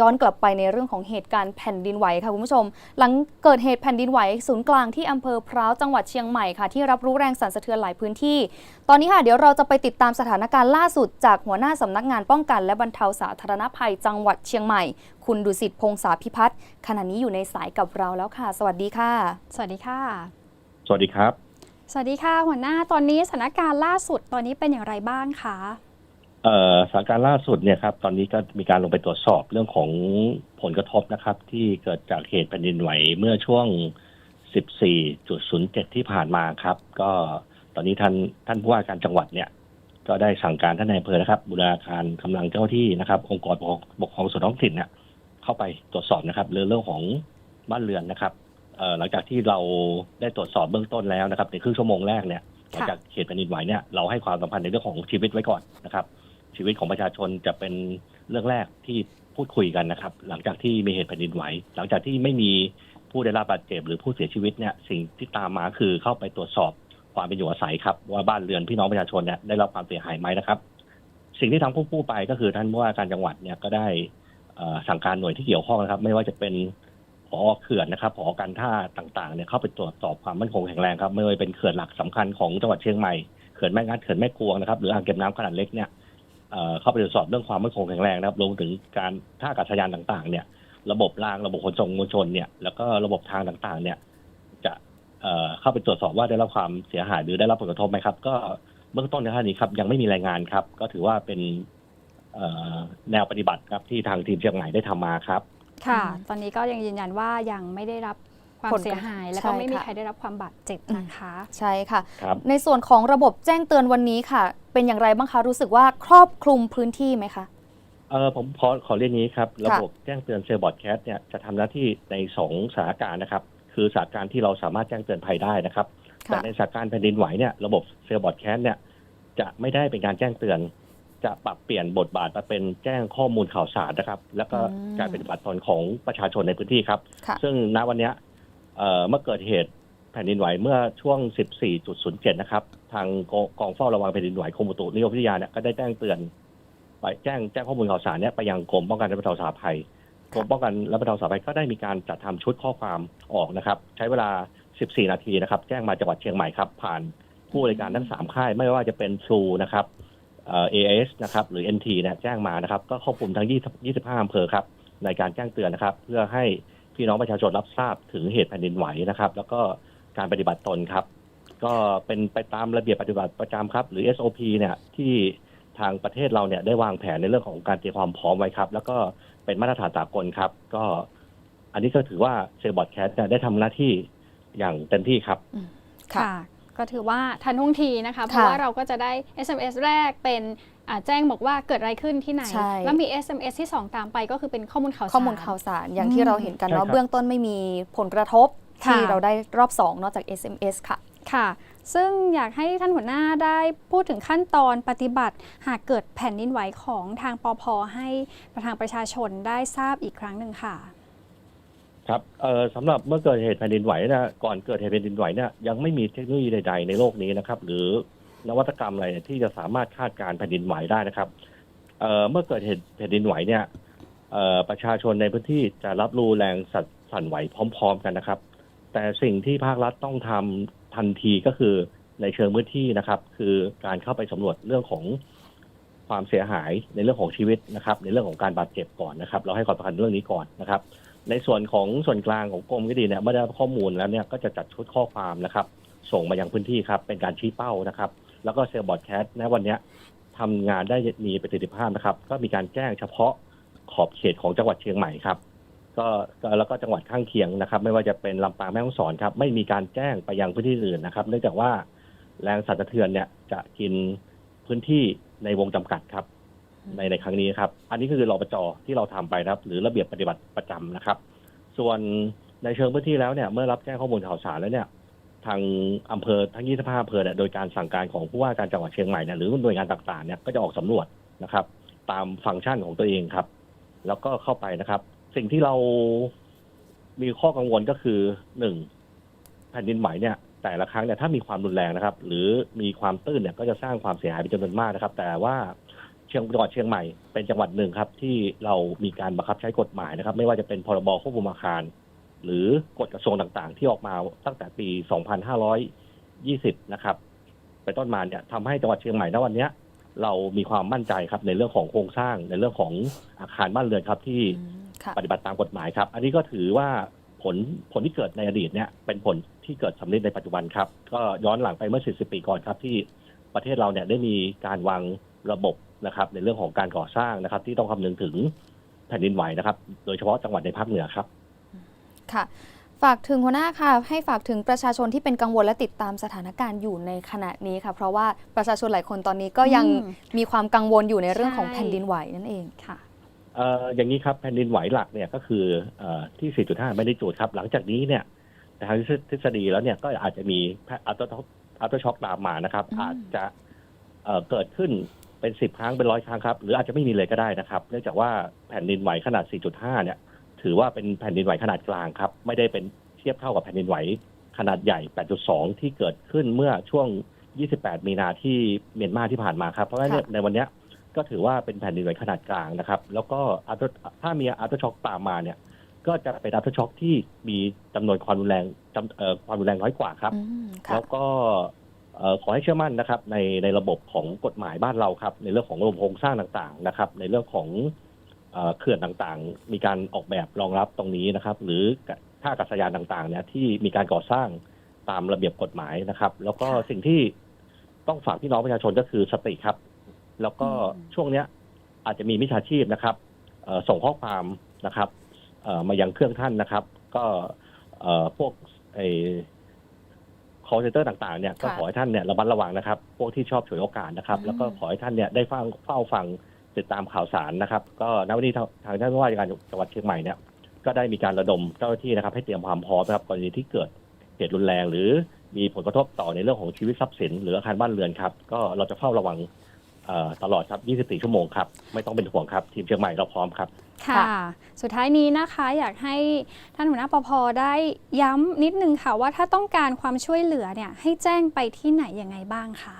ย้อนกลับไปในเรื่องของเหตุการณ์แผ่นดินไหวค่ะคุณผู้ชม หลังเกิดเหตุแผ่นดินไหวศูนย์กลางที่อำเภอพร้าวจังหวัดเชียงใหม่ค่ะ ที่รับรู้แรงสั่นสะเทือนหลายพื้นที่ ตอนนี้ค่ะเดี๋ยวเราจะไปติดตามสถานการณ์ล่าสุด จากหัวหน้าสำนักงานป้องกัน และบรรเทาสาธารณภัยจังหวัดเชียงใหม่ คุณดุสิตพงษาพิพัฒน์ขณะนี้อยู่ในสายกับเราแล้วค่ะ สวัสดีค่ะ สวัสดีค่ะ สวัสดีครับ สวัสดีค่ะ หัวหน้าตอนนี้สถานการณ์ล่าสุดตอนนี้เป็นอย่างไรบ้างคะเอ่อ สถานการณ์ล่าสุดเนี่ยครับตอนนี้ก็มีการลงไปตรวจสอบเรื่องของผลกระทบนะครับ ที่เกิดจากเหตุแผ่นดินไหวเมื่อช่วง 14.07 ที่ผ่านมาครับ ก็ตอนนี้ท่านท่านผู้ว่าการจังหวัดเนี่ย ก็ได้สั่งการท่านนายอำเภอนะครับบูรณาการกำลังเจ้าที่นะครับ องค์กรปกครองส่วนท้องถิ่นเนี่ยเข้าไปตรวจสอบนะครับเรื่องเรื่องของบ้านเรือนนะครับหลังจากที่เราได้ตรวจสอบเบื้องต้นแล้วนะครับในครึ่งชั่วโมงแรกเนี่ยหลังจากเหตุแผ่นดินไหวเนี่ยเราให้ความสำคัญในเรื่องของชีวิตไว้ก่อนนะครับ ชีวิตของประชาชนจะเป็นเรื่องแรกที่พูดคุยกันนะครับ หลังจากที่มีเหตุแผ่นดินไหว หลังจากที่ไม่มีผู้ได้รับบาดเจ็บหรือผู้เสียชีวิตเนี่ยสิ่งที่ตามมาคือเข้าไปตรวจสอบความเป็นอยู่อาศัยครับ ว่าบ้านเรือนพี่น้องประชาชนเนี่ยได้รับความเสียหายไหมนะครับ สิ่งที่ทางผู้ผู้ไปก็คือท่านผู้ว่าการจังหวัดเนี่ยก็ได้สั่งการหน่วยที่เกี่ยวข้องนะครับ ไม่ว่าจะเป็นผอเขื่อนนะครับผอการท่าต่างๆเนี่ยเข้าไปตรวจสอบความมั่นคงแข็งแรงครับไม่ว่าจะเป็นเขื่อนหลักสำคัญของจังหวัดเชียงใหม่เขื่อนแม่งัดเขื่อนแม่กวงนะครับหรืออ่างเก็บน้ำขนาดเล็กเนี่ย เข้าไปตรวจสอบเรื่องความมั่นคงแข็งแรงนะครับรวมถึงการท่าอากาศยานต่างๆ เนี่ย ระบบรางระบบขนส่งมวลชนเนี่ยแล้วก็ระบบทางต่างๆ เนี่ย จะเข้าไปตรวจสอบว่าได้รับความเสียหายหรือได้รับผลกระทบไหมครับ ก็เบื้องต้นในท่านี้ครับยังไม่มีรายงานครับ ก็ถือว่าเป็นแนวปฏิบัติครับที่ทางทีมเชียงใหม่ได้ทำมาครับ ค่ะ ตอนนี้ก็ยังยืนยันว่ายังไม่ได้รับ ความผลกระทบเสียหายแล้วก็ใช่ไม่มีค่ะใครได้รับความบาดเจ็บนะคะ ใช่ค่ะครับในส่วนของระบบแจ้งเตือนวันนี้ค่ะ เป็นอย่างไรบ้างคะรู้สึกว่าครอบคลุมพื้นที่ไหมคะเออผมขอขอเรียนนี้ครับ ระบบแจ้งเตือนเซลบอร์ดแคสเนี่ยจะทำหน้าที่ในสองสถานการณ์นะครับ คือสถานการณ์ที่เราสามารถแจ้งเตือนภัยได้นะครับ แต่ค่ะในสถานการณ์แผ่นดินไหวเนี่ยระบบเซลบอร์ดแคสเนี่ยจะไม่ได้เป็นการแจ้งเตือน จะปรับเปลี่ยนบทบาทมาเป็นแจ้งข้อมูลข่าวสารนะครับ แล้วก็อืมการปฏิบัติตนของประชาชนในพื้นที่ครับค่ะซึ่งณวันเนี้ย เมื่อเกิดเหตุแผ่นดินไหวเมื่อช่วง 14.07 นะครับ ทางกองกองเฝ้าระวังแผ่นดินไหวกรมอุตุนิยมวิทยาเนี่ยก็ได้แจ้งเตือนไปแจ้งแจ้งข้อมูลข่าวสารเนี่ยไปยังกรมป้องกันและบรรเทาสาธารณภัยกรมป้องกันและบรรเทาสาธารณภัยก็ได้มีการจัดทำชุดข้อความออกนะครับ ใช้เวลา 14 นาทีนะครับ แจ้งมาจังหวัดเชียงใหม่ครับ ผ่านผู้บริการทั้งสามค่าย ไม่ว่าจะเป็นทรูนะครับเอ่อ AIS นะครับ หรือ NT เนี่ยแจ้งมานะครับ ก็ครอบคลุมทั้ง20 25อำเภอครับ ในการแจ้งเตือนนะครับ เพื่อให้ พี่น้องประชาชนรับทราบถึงเหตุแผ่นดินไหวนะครับ แล้วก็การปฏิบัติตนครับ ก็เป็นไปตามระเบียบปฏิบัติประจำครับ หรือ SOP เนี่ยที่ทางประเทศเราเนี่ยได้วางแผนในเรื่องของการเตรียมความพร้อมไว้ครับ แล้วก็เป็นมาตรฐานสากลครับ ก็อันนี้ก็ถือว่าเซลบอร์ดแคสได้ทำหน้าที่อย่างเต็มที่ครับค่ะค่ะ ก็ถือว่าทันท่วงทีนะคะ เพราะว่าเราก็จะได้ SMS แรกเป็นอ่า แจ้งบอกว่าเกิดอะไรขึ้นที่ไหน ใช่ แล้วมี SMS ที่ 2 ตามไปก็คือเป็นข้อมูลข่าวสาร ข้อมูลข่าวสารอย่างที่เราเห็นกันใช่เนาะครับ เบื้องต้นไม่มีผลกระทบ ค่ะ ที่เราได้รอบ2นอกจาก SMS ค่ะ ค่ะ ซึ่งอยากให้ท่านหัวหน้าได้พูดถึงขั้นตอนปฏิบัติ หากเกิดแผ่นดินไหวของทางปอพให้ทางประชาชนได้ทราบอีกครั้งหนึ่งค่ะ ครับเอ่อสำหรับเมื่อเกิดเหตุแผ่นดินไหวนะก่อนเกิดเหตุแผ่นดินไหวเนี่ยยังไม่มีเทคโนโลยีใด ๆ ในโลกนี้นะครับ หรือ นวัตกรรมอะไรที่จะสามารถคาดการแผ่นดินไหวได้นะครับเเมื่อเกิดเหตุแผ่นดินไหวเนี่ยประชาชนในพื้นที่จะรับรู้แรงสั่นสั่นไหวพร้อม ๆ กันนะครับ แต่สิ่งที่ภาครัฐต้องทำทันทีก็คือในเชิงพื้นที่นะครับ คือการเข้าไปสำรวจเรื่องของความเสียหายในเรื่องของชีวิตนะครับ ในเรื่องของการบาดเจ็บก่อนนะครับ เราให้ความสำคัญเรื่องนี้ก่อนนะครับ ในส่วนของส่วนกลางของกรมก็ดีเนี่ยเมื่อได้ข้อมูลแล้วเนี่ยก็จะจัดชุดข้อความนะครับ ส่งมายังพื้นที่ครับ เป็นการชี้เป้านะครับ แล้วก็เซลล์บอร์ดแคสต์ในวันนี้ทำงานได้มีประสิทธิภาพนะครับ ก็มีการแจ้งเฉพาะขอบเขตของจังหวัดเชียงใหม่ครับ ก็แล้วก็จังหวัดข้างเคียงนะครับ ไม่ว่าจะเป็นลำปางแม่ฮ่องสอนครับ ไม่มีการแจ้งไปยังพื้นที่อื่นนะครับ เนื่องจากว่าแรงสั่นสะเทือนเนี่ยจะกินพื้นที่ในวงจำกัดครับ ในในครั้งนี้ครับ อันนี้ก็คือรปจที่เราทำไปนะครับ หรือระเบียบปฏิบัติประจำนะครับ ส่วนในเชิงพื้นที่แล้วเนี่ยเมื่อรับแจ้งข้อมูลข่าวสารแล้วเนี่ย ทางอำเภอทั้ง25อำเภอเนี่ยโดยการสั่งการของผู้ว่าการจังหวัดเชียงใหม่เนี่ยหรือหน่วยงานต่างๆเนี่ยก็จะออกสำรวจนะครับ ตามฟังก์ชันของตัวเองครับ แล้วก็เข้าไปนะครับ สิ่งที่เรามีข้อกังวลก็คือหนึ่งแผ่นดินไหวเนี่ย แต่ละครั้งเนี่ยถ้ามีความรุนแรงนะครับ หรือมีความตื้นเนี่ยก็จะสร้างความเสียหายเป็นจำนวนมากนะครับ แต่ว่าชียงจังหวัดเชียงใหม่เป็นจังหวัดหนึ่งครับ ที่เรามีการบังคับใช้กฎหมายนะครับ ไม่ว่าจะเป็นพรบควบคุมอาคาร หรือกฎกระทรวงต่างๆ ที่ออกมาตั้งแต่ปี 2520 นะครับ ไปนต้นมาเนี่ยทำให้จังหวัดเชียงใหม่ณวันเนี้ยเรามีความมั่นใจครับในเรื่องของโครงสร้างในเรื่องของอาคารบ้านเรือนครับที่อืมค่ะปฏิบัติตามกฎหมายครับ อันนี้ก็ถือว่าผลผลที่เกิดในอดีตเนี่ยเป็นผลที่เกิดสำเร็จในปัจจุบันครับ ก็ย้อนหลังไปเมื่อ 40 ปีก่อนครับ ที่ประเทศเราเนี่ยได้มีการวางระบบนะครับ ในเรื่องของการก่อสร้างนะครับ ที่ต้องคำนึงถึงแผ่นดินไหวนะครับ โดยเฉพาะจังหวัดในภาคเหนือครับ ค่ะ ฝากถึงหัวหน้าค่ะ ให้ฝากถึงประชาชนที่เป็นกังวลและติดตามสถานการณ์อยู่ในขณะนี้ค่ะ เพราะว่าประชาชนหลายคนตอนนี้ก็ยังอืม มีความกังวลอยู่ในเรื่องของใช่แผ่นดินไหวนั่นเอง ค่ะ เอ่ออย่างนี้ครับแผ่นดินไหวหลักเนี่ยก็คือเอ่อที่ 4.5 ไม่ได้จูดครับ หลังจากนี้เนี่ยทางทฤษฎีแล้วเนี่ยก็อาจจะมีอัลตราอัลตราช็อคตามมานะครับ อืม อาจจะเอ่อเกิดขึ้นเป็นสิบครั้งเป็นร้อยครั้งครับ หรืออาจจะไม่มีเลยก็ได้นะครับ เนื่องจากว่าแผ่นดินไหวขนาด 4.5 เนี่ย ถือว่าเป็นแผ่นดินไหวขนาดกลางครับ ไม่ได้เป็นเทียบเท่ากับแผ่นดินไหวขนาดใหญ่ 8.2 ที่เกิดขึ้นเมื่อช่วง 28 มีนาที่เมียนมาที่ผ่านมาครับ เพราะฉะนั้นเนี่ยในวันเนี้ยก็ถือว่าเป็นแผ่นดินไหวขนาดกลางนะครับ แล้วก็ after- ถ้ามีอัลตราช็อคตามมาเนี่ย ก็จะเป็นอัลตราช็อคที่มีจำนวนความรุนแรงจำเอ่อความรุนแรงน้อยกว่าครับอืมค่ะแล้วก็เอ่อขอให้เชื่อมั่นนะครับในในระบบของกฎหมายบ้านเราครับ ในเรื่องของระบบโครงสร้างต่างๆนะครับ ในเรื่องของ เอ่อเขื่อนต่างๆ มีการออกแบบรองรับตรงนี้นะครับ หรือท่าอากาศยานต่างๆเนี่ยที่มีการก่อสร้างตามระเบียบกฎหมายนะครับ แล้วก็ค่ะสิ่งที่ต้องฝากพี่น้องประชาชนก็คือสติครับ แล้วก็อืมช่วงเนี้ยอาจจะมีมิจฉาชีพนะครับเอ่อส่งข้อความนะครับเอ่อมายังเครื่องท่านนะครับ ก็เอ่อพวกไอ call center ต่างๆเนี่ยก็ค่ะขอให้ท่านเนี่ยระมัดระวังนะครับ พวกที่ชอบฉวยโอกาสนะครับอืมแล้วก็ขอให้ท่านเนี่ยได้ฟังเฝ้าฟัง ติดตามข่าวสารนะครับ ก็ณวันนี้ทางท่านผู้ว่าการจังหวัดเชียงใหม่เนี่ยก็ได้มีการระดมเจ้าหน้าที่นะครับ ให้เตรียมความพร้อมนะครับกรณีที่เกิดเหตุรุนแรง หรือมีผลกระทบต่อในเรื่องของชีวิตทรัพย์สิน หรืออาคารบ้านเรือนครับ ก็เราจะเฝ้าระวังตลอดครับ 24 ชั่วโมงครับ ไม่ต้องเป็นห่วงครับ ทีมเชียงใหม่เราพร้อมครับ ค่ะ สุดท้ายนี้นะคะอยากให้ท่านหัวหน้าปภได้ย้ำนิดนึงค่ะว่าถ้าต้องการความช่วยเหลือเนี่ยให้แจ้งไปที่ไหนยังไงบ้างคะ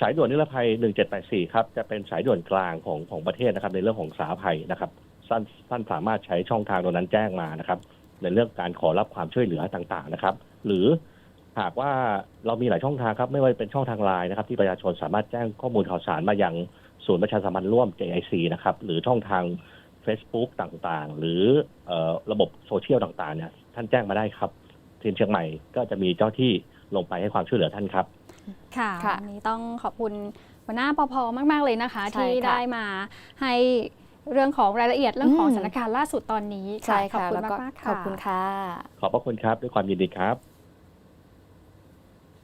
สายด่วนนิรภัย 1784 ครับ จะเป็นสายด่วนกลางของของประเทศนะครับ ในเรื่องของสาภัยนะครับท่านท่านสามารถใช้ช่องทางตรงนั้นแจ้งมานะครับ ในเรื่องการขอรับความช่วยเหลือต่างๆนะครับ หรือหากว่าเรามีหลายช่องทางครับ ไม่ว่าจะเป็นช่องทางไลน์นะครับ ที่ประชาชนสามารถแจ้งข้อมูลข่าวสารมายังศูนย์ประชาสัมพันธ์ร่วม JIC นะครับ หรือช่องทาง Facebook ต่างๆ หรือเออระบบโซเชียลต่างๆเนี่ยท่านแจ้งมาได้ครับทีมเชียงใหม่ก็จะมีเจ้าที่ลงไปให้ความช่วยเหลือท่านครับ ค่ะค่ะวันนี้ต้องขอบคุณหัวหน้าปภมาก ๆ เลยนะคะ ใช่ที่ค่ะได้มาให้เรื่องของรายละเอียดเรื่องของอืม สถานการณ์ล่าสุดตอนนี้ใช่ขอบค่ะคุณแล้วก็มากๆขค่ะอบคุณค่ะ ขอบพระคุณครับด้วยความยินดีครับ